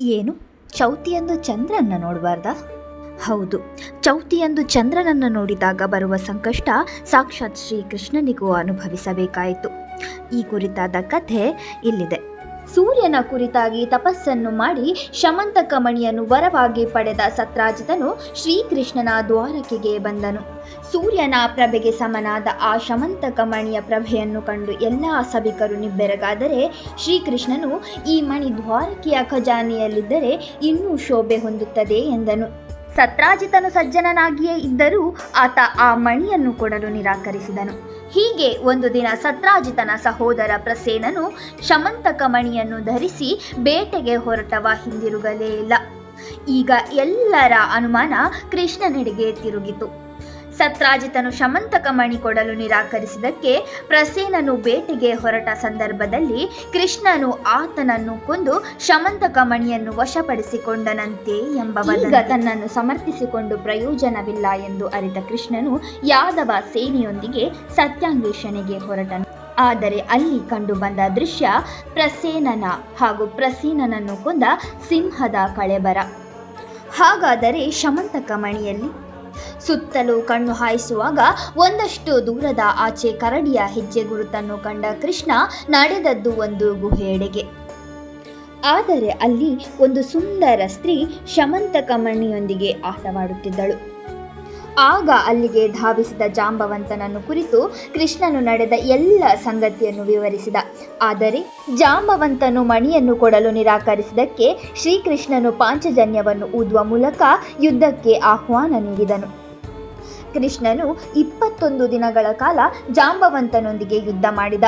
ಏನು? ಚೌತಿಯಂದು ಚಂದ್ರನ್ನ ನೋಡಬಾರ್ದಾ? ಹೌದು, ಚೌತಿಯಂದು ಚಂದ್ರನನ್ನು ನೋಡಿದಾಗ ಬರುವ ಸಂಕಷ್ಟ ಸಾಕ್ಷಾತ್ ಶ್ರೀಕೃಷ್ಣನಿಗೂ ಅನುಭವಿಸಬೇಕಾಯಿತು. ಈ ಕುರಿತಾದ ಕಥೆ ಇಲ್ಲಿದೆ. ಸೂರ್ಯನ ಕುರಿತಾಗಿ ತಪಸ್ಸನ್ನು ಮಾಡಿ ಶಮಂತಕ ಮಣಿಯನ್ನು ವರವಾಗಿ ಪಡೆದ ಸತ್ರಾಜಿತನು ಶ್ರೀಕೃಷ್ಣನ ದ್ವಾರಕೆಗೆ ಬಂದನು. ಸೂರ್ಯನ ಪ್ರಭೆಗೆ ಸಮನಾದ ಆ ಶಮಂತಕ ಮಣಿಯ ಪ್ರಭೆಯನ್ನು ಕಂಡು ಎಲ್ಲ ಸಭಿಕರು ನಿಬ್ಬೆರಗಾದರೆ ಶ್ರೀಕೃಷ್ಣನು ಈ ಮಣಿ ದ್ವಾರಕೆಯ ಖಜಾನೆಯಲ್ಲಿದ್ದರೆ ಇನ್ನೂ ಶೋಭೆ ಹೊಂದುತ್ತದೆ ಎಂದನು. ಸತ್ರಾಜಿತನು ಸಜ್ಜನನಾಗಿಯೇ ಇದ್ದರೂ ಆತ ಆ ಮಣಿಯನ್ನು ಕೊಡಲು ನಿರಾಕರಿಸಿದನು. ಹೀಗೆ ಒಂದು ದಿನ ಸತ್ರಾಜಿತನ ಸಹೋದರ ಪ್ರಸೇನನು ಶಮಂತಕ ಮಣಿಯನ್ನು ಧರಿಸಿ ಬೇಟೆಗೆ ಹೊರಟವ ಹಿಂದಿರುಗಲೇ ಇಲ್ಲ. ಈಗ ಎಲ್ಲರ ಅನುಮಾನ ಕೃಷ್ಣನೆಡೆಗೆ ತಿರುಗಿತು. ಸತ್ರಾಜಿತನು ಶಮಂತಕ ಮಣಿ ಕೊಡಲು ನಿರಾಕರಿಸಿದಕ್ಕೆ ಪ್ರಸೇನನು ಬೇಟೆಗೆ ಹೊರಟ ಸಂದರ್ಭದಲ್ಲಿ ಕೃಷ್ಣನು ಆತನನ್ನು ಕೊಂದು ಶಮಂತಕ ಮಣಿಯನ್ನು ವಶಪಡಿಸಿಕೊಂಡನಂತೆ ಎಂಬ ತನ್ನನ್ನು ಸಮರ್ಥಿಸಿಕೊಂಡು ಪ್ರಯೋಜನವಿಲ್ಲ ಎಂದು ಅರಿತ ಕೃಷ್ಣನು ಯಾದವ ಸೇನೆಯೊಂದಿಗೆ ಸತ್ಯಾನ್ವೇಷಣೆಗೆ ಹೊರಟನು. ಆದರೆ ಅಲ್ಲಿ ಕಂಡುಬಂದ ದೃಶ್ಯ ಪ್ರಸೇನನ ಹಾಗೂ ಪ್ರಸೀನನನ್ನು ಕೊಂದ ಸಿಂಹದ ಕಳೆಬರ. ಹಾಗಾದರೆ ಶಮಂತಕ ಮಣಿಯಲ್ಲಿ ಸುತ್ತಲೂ ಕಣ್ಣು ಹಾಯಿಸುವಾಗ ಒಂದಷ್ಟು ದೂರದ ಆಚೆ ಕರಡಿಯ ಹೆಜ್ಜೆ ಗುರುತನ್ನು ಕಂಡ ಕೃಷ್ಣ ನಡೆದದ್ದು ಒಂದು ಗುಹೆಯೆಡೆಗೆ. ಆದರೆ ಅಲ್ಲಿ ಒಂದು ಸುಂದರ ಸ್ತ್ರೀ ಶಮಂತಕ ಮಣಿಯೊಂದಿಗೆ ಆಟವಾಡುತ್ತಿದ್ದಳು. ಆಗ ಅಲ್ಲಿಗೆ ಧಾವಿಸಿದ ಜಾಂಬವಂತನನ್ನು ಕುರಿತು ಕೃಷ್ಣನು ನಡೆದ ಎಲ್ಲ ಸಂಗತಿಯನ್ನು ವಿವರಿಸಿದ. ಆದರೆ ಜಾಂಬವಂತನು ಮಣಿಯನ್ನು ಕೊಡಲು ನಿರಾಕರಿಸಿದಕ್ಕೆ ಶ್ರೀಕೃಷ್ಣನು ಪಾಂಚಜನ್ಯವನ್ನು ಊದುವ ಮೂಲಕ ಯುದ್ಧಕ್ಕೆ ಆಹ್ವಾನ ನೀಡಿದನು. ಕೃಷ್ಣನು ಇಪ್ಪತ್ತೊಂದು ದಿನಗಳ ಕಾಲ ಜಾಂಬವಂತನೊಂದಿಗೆ ಯುದ್ಧ ಮಾಡಿದ.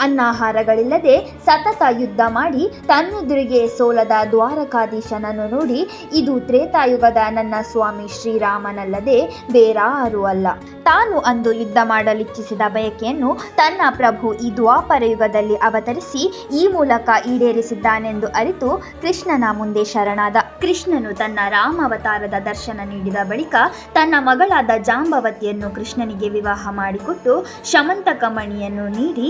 ಅನ್ನಾಹಾರಗಳಿಲ್ಲದೆ ಸತತ ಯುದ್ಧ ಮಾಡಿ ತನ್ನೆದುರಿಗೆ ಸೋಲದ ದ್ವಾರಕಾಧೀಶನನ್ನು ನೋಡಿ ಇದು ತ್ರೇತಾಯುಗದ ನನ್ನ ಸ್ವಾಮಿ ಶ್ರೀರಾಮನಲ್ಲದೆ ಬೇರಾರೂ ಅಲ್ಲ. ತಾನು ಅಂದು ಯುದ್ಧ ಮಾಡಲಿಚ್ಛಿಸಿದ ಬಯಕೆಯನ್ನು ತನ್ನ ಪ್ರಭು ಈ ದ್ವಾಪರ ಯುಗದಲ್ಲಿ ಅವತರಿಸಿ ಈ ಮೂಲಕ ಈಡೇರಿಸಿದ್ದಾನೆಂದು ಅರಿತು ಕೃಷ್ಣನ ಮುಂದೆ ಶರಣಾದ. ಕೃಷ್ಣನು ತನ್ನ ರಾಮಾವತಾರದ ದರ್ಶನ ನೀಡಿದ ಬಳಿಕ ತನ್ನ ಮಗಳಾದ ಜಾಂಬವತಿಯನ್ನು ಕೃಷ್ಣನಿಗೆ ವಿವಾಹ ಮಾಡಿಕೊಟ್ಟು ಶಮಂತಕ ಮಣಿಯನ್ನು ನೀಡಿ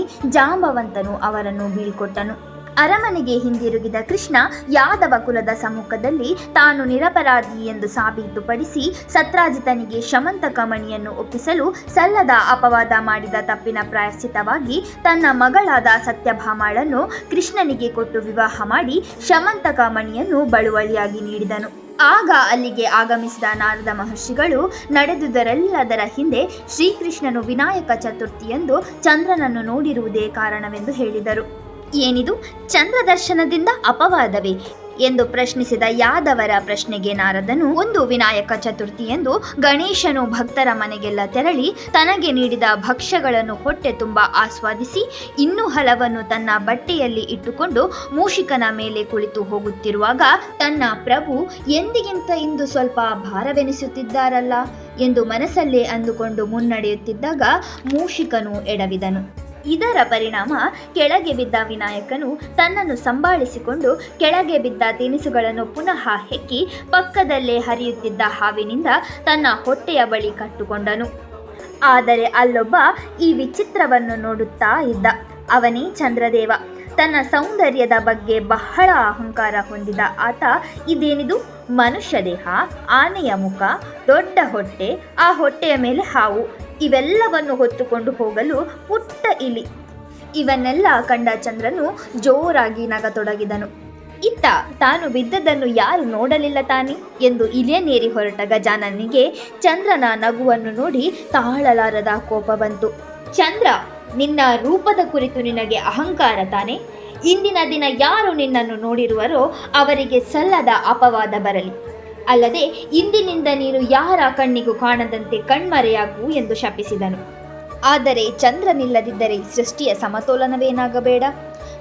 ಜಾಂಬವಂತನು ಅವರನ್ನು ಬೀಳ್ಕೊಟ್ಟನು. ಅರಮನೆಗೆ ಹಿಂದಿರುಗಿದ ಕೃಷ್ಣ ಯಾದವ ಕುಲದ ಸಮ್ಮುಖದಲ್ಲಿ ತಾನು ನಿರಪರಾಧಿ ಎಂದು ಸಾಬೀತುಪಡಿಸಿ ಸತ್ರಾಜಿತನಿಗೆ ಶಮಂತಕ ಮಣಿಯನ್ನು ಒಪ್ಪಿಸಲು ಸಲ್ಲದ ಅಪವಾದ ಮಾಡಿದ ತಪ್ಪಿನ ಪ್ರಾಯಶ್ಚಿತವಾಗಿ ತನ್ನ ಮಗಳಾದ ಸತ್ಯಭಾಮಾಳನ್ನು ಕೃಷ್ಣನಿಗೆ ಕೊಟ್ಟು ವಿವಾಹ ಮಾಡಿ ಶಮಂತಕ ಮಣಿಯನ್ನು ಬಳುವಳಿಯಾಗಿ ನೀಡಿದನು. ಆಗ ಅಲ್ಲಿಗೆ ಆಗಮಿಸಿದ ನಾರದ ಮಹರ್ಷಿಗಳು ನಡೆದುದರೆಲ್ಲದರ ಹಿಂದೆ ಶ್ರೀಕೃಷ್ಣನು ವಿನಾಯಕ ಚತುರ್ಥಿಯಂದು ಚಂದ್ರನನ್ನು ನೋಡಿರುವುದೇ ಕಾರಣವೆಂದು ಹೇಳಿದರು. ಏನಿದು? ಚಂದ್ರ ದರ್ಶನದಿಂದ ಅಪವಾದವೇ? ಎಂದು ಪ್ರಶ್ನಿಸಿದ ಯಾದವರ ಪ್ರಶ್ನೆಗೆ ನಾರದನು, ಒಂದು ವಿನಾಯಕ ಚತುರ್ಥಿ ಎಂದು ಗಣೇಶನು ಭಕ್ತರ ಮನೆಗೆಲ್ಲ ತೆರಳಿ ತನಗೆ ನೀಡಿದ ಭಕ್ಷ್ಯಗಳನ್ನು ಹೊಟ್ಟೆ ತುಂಬ ಆಸ್ವಾದಿಸಿ, ಇನ್ನೂ ಹಲವನ್ನು ತನ್ನ ಬಟ್ಟೆಯಲ್ಲಿ ಇಟ್ಟುಕೊಂಡು ಮೂಷಿಕನ ಮೇಲೆ ಕುಳಿತು ಹೋಗುತ್ತಿರುವಾಗ, ತನ್ನ ಪ್ರಭು ಎಂದಿಗಿಂತ ಇಂದು ಸ್ವಲ್ಪ ಭಾರವೆನಿಸುತ್ತಿದ್ದಾರಲ್ಲ? ಎಂದು ಮನಸ್ಸಲ್ಲೇ ಅಂದುಕೊಂಡು ಮುನ್ನಡೆಯುತ್ತಿದ್ದಾಗ ಮೂಷಿಕನು ಎಡವಿದನು. ಇದರ ಪರಿಣಾಮ ಕೆಳಗೆ ಬಿದ್ದ ವಿನಾಯಕನು ತನ್ನನ್ನು ಸಂಭಾಳಿಸಿಕೊಂಡು ಕೆಳಗೆ ಬಿದ್ದ ತಿನಿಸುಗಳನ್ನು ಪುನಃ ಹೆಕ್ಕಿ ಪಕ್ಕದಲ್ಲೇ ಹರಿಯುತ್ತಿದ್ದ ಹಾವಿನಿಂದ ತನ್ನ ಹೊಟ್ಟೆಯ ಬಳಿ ಕಟ್ಟುಕೊಂಡನು. ಆದರೆ ಅಲ್ಲೊಬ್ಬ ಈ ವಿಚಿತ್ರವನ್ನು ನೋಡುತ್ತಾ ಇದ್ದ. ಅವನೇ ಚಂದ್ರದೇವ. ತನ್ನ ಸೌಂದರ್ಯದ ಬಗ್ಗೆ ಬಹಳ ಅಹಂಕಾರ ಹೊಂದಿದ ಆತ ಇದೇನಿದು? ಮನುಷ್ಯ ದೇಹ, ಆನೆಯ ಮುಖ, ದೊಡ್ಡ ಹೊಟ್ಟೆ, ಆ ಹೊಟ್ಟೆಯ ಮೇಲೆ ಹಾವು. ಇವೆಲ್ಲವನ್ನು ಹೊತ್ತುಕೊಂಡು ಹೋಗಲು ಪುಟ್ಟ ಇಲಿ. ಇವನ್ನೆಲ್ಲ ಕಂಡ ಚಂದ್ರನು ಜೋರಾಗಿ ನಗತೊಡಗಿದನು. ಇತ್ತ ತಾನು ಬಿದ್ದದ್ದನ್ನು ಯಾರು ನೋಡಲಿಲ್ಲ ತಾನೆ ಎಂದು ಇಲಿಯನೇರಿ ಹೊರಟ ಗಜಾನನಿಗೆ ಚಂದ್ರನ ನಗುವನ್ನು ನೋಡಿ ತಾಳಲಾರದ ಕೋಪ ಬಂತು. ಚಂದ್ರ, ನಿನ್ನ ರೂಪದ ಕುರಿತು ನಿನಗೆ ಅಹಂಕಾರ ತಾನೆ? ಇಂದಿನ ದಿನ ಯಾರು ನಿನ್ನನ್ನು ನೋಡಿರುವರೋ ಅವರಿಗೆ ಸಲ್ಲದ ಅಪವಾದ ಬರಲಿ. ಅಲ್ಲದೆ ಇಂದಿನಿಂದ ನೀನು ಯಾರ ಕಣ್ಣಿಗೂ ಕಾಣದಂತೆ ಕಣ್ಮರೆಯಾಗು ಎಂದು ಶಪಿಸಿದನು. ಆದರೆ ಚಂದ್ರನಿಲ್ಲದಿದ್ದರೆ ಸೃಷ್ಟಿಯ ಸಮತೋಲನವೇನಾಗಬೇಡ.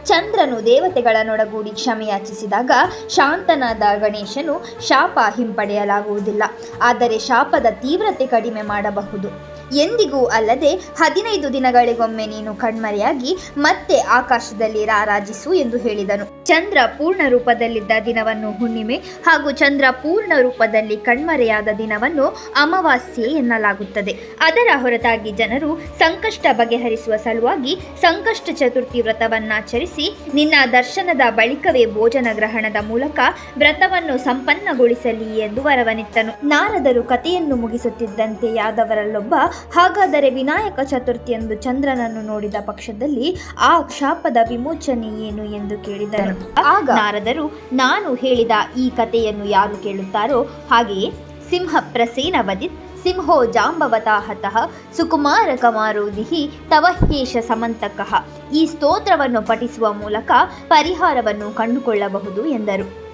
ಚಂದ್ರನು ದೇವತೆಗಳನ್ನೊಡಗೂಡಿ ಕ್ಷಮೆಯಾಚಿಸಿದಾಗ ಶಾಂತನಾದ ಗಣೇಶನು ಶಾಪ ಹಿಂಪಡೆಯಲಾಗುವುದಿಲ್ಲ. ಆದರೆ ಶಾಪದ ತೀವ್ರತೆ ಕಡಿಮೆ ಮಾಡಬಹುದು. ಎಂದಿಗೂ ಅಲ್ಲದೆ ಹದಿನೈದು ದಿನಗಳಿಗೊಮ್ಮೆ ನೀನು ಕಣ್ಮರೆಯಾಗಿ ಮತ್ತೆ ಆಕಾಶದಲ್ಲಿ ರಾರಾಜಿಸು ಎಂದು ಹೇಳಿದನು. ಚಂದ್ರ ಪೂರ್ಣ ರೂಪದಲ್ಲಿದ್ದ ದಿನವನ್ನು ಹುಣ್ಣಿಮೆ ಹಾಗೂ ಚಂದ್ರ ಪೂರ್ಣ ರೂಪದಲ್ಲಿ ಕಣ್ಮರೆಯಾದ ದಿನವನ್ನು ಅಮಾವಾಸ್ಯೆ ಎನ್ನಲಾಗುತ್ತದೆ. ಅದರ ಹೊರತಾಗಿ ಜನರು ಸಂಕಷ್ಟ ಬಗೆಹರಿಸುವ ಸಲುವಾಗಿ ಸಂಕಷ್ಟ ಚತುರ್ಥಿ ವ್ರತವನ್ನಾಚರಿಸಿ ನಿನ್ನ ದರ್ಶನದ ಬಳಿಕವೇ ಭೋಜನ ಗ್ರಹಣದ ಮೂಲಕ ವ್ರತವನ್ನು ಸಂಪನ್ನಗೊಳಿಸಲಿ ಎಂದು ವರವನಿತ್ತನು. ನಾರದರು ಕಥೆಯನ್ನು ಮುಗಿಸುತ್ತಿದ್ದಂತೆ ಯಾದವರಲ್ಲೊಬ್ಬ ಹಾಗಾದರೆ ವಿನಾಯಕ ಚತುರ್ಥಿಯಂದು ಚಂದ್ರನನ್ನು ನೋಡಿದ ಪಕ್ಷದಲ್ಲಿ ಆ ಶಾಪದ ವಿಮೋಚನೆ ಏನು ಎಂದು ಕೇಳಿದರು. ಆಗ ನಾರದರು ನಾನು ಹೇಳಿದ ಈ ಕಥೆಯನ್ನು ಯಾರು ಕೇಳುತ್ತಾರೋ? ಹಾಗೆಯೇ ಸಿಂಹ ಪ್ರಸೇನ ವದಿತ್ ಸಿಂಹೋ ಜಾಂಬವತಾಹತಃ ಸುಕುಮಾರ ಕಮಾರೋದಿಹಿ ತವ ಹೇಷ ಸಮಂತಕಃ ಈ ಸ್ತೋತ್ರವನ್ನು ಪಠಿಸುವ ಮೂಲಕ ಪರಿಹಾರವನ್ನು ಕಂಡುಕೊಳ್ಳಬಹುದು ಎಂದರು.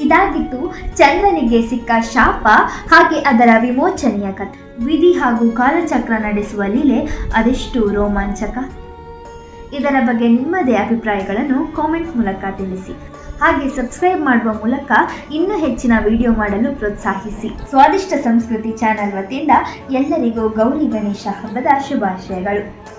ಇದಾಗಿತ್ತು ಚಂದ್ರನಿಗೆ ಸಿಕ್ಕ ಶಾಪ ಹಾಗೆ ಅದರ ವಿಮೋಚನೆಯ ಕಥೆ. ವಿಧಿ ಹಾಗೂ ಕಾಲಚಕ್ರ ನಡೆಸುವ ಲೀಲೆ ಅದೆಷ್ಟು ರೋಮಾಂಚಕ. ಇದರ ಬಗ್ಗೆ ನಿಮ್ಮದೇ ಅಭಿಪ್ರಾಯಗಳನ್ನು ಕಾಮೆಂಟ್ ಮೂಲಕ ತಿಳಿಸಿ. ಹಾಗೆ ಸಬ್ಸ್ಕ್ರೈಬ್ ಮಾಡುವ ಮೂಲಕ ಇನ್ನೂ ಹೆಚ್ಚಿನ ವಿಡಿಯೋ ಮಾಡಲು ಪ್ರೋತ್ಸಾಹಿಸಿ. ಸ್ವಾದಿಷ್ಟ ಸಂಸ್ಕೃತಿ ಚಾನೆಲ್ ವತಿಯಿಂದ ಎಲ್ಲರಿಗೂ ಗೌರಿ ಗಣೇಶ ಹಬ್ಬದ ಶುಭಾಶಯಗಳು.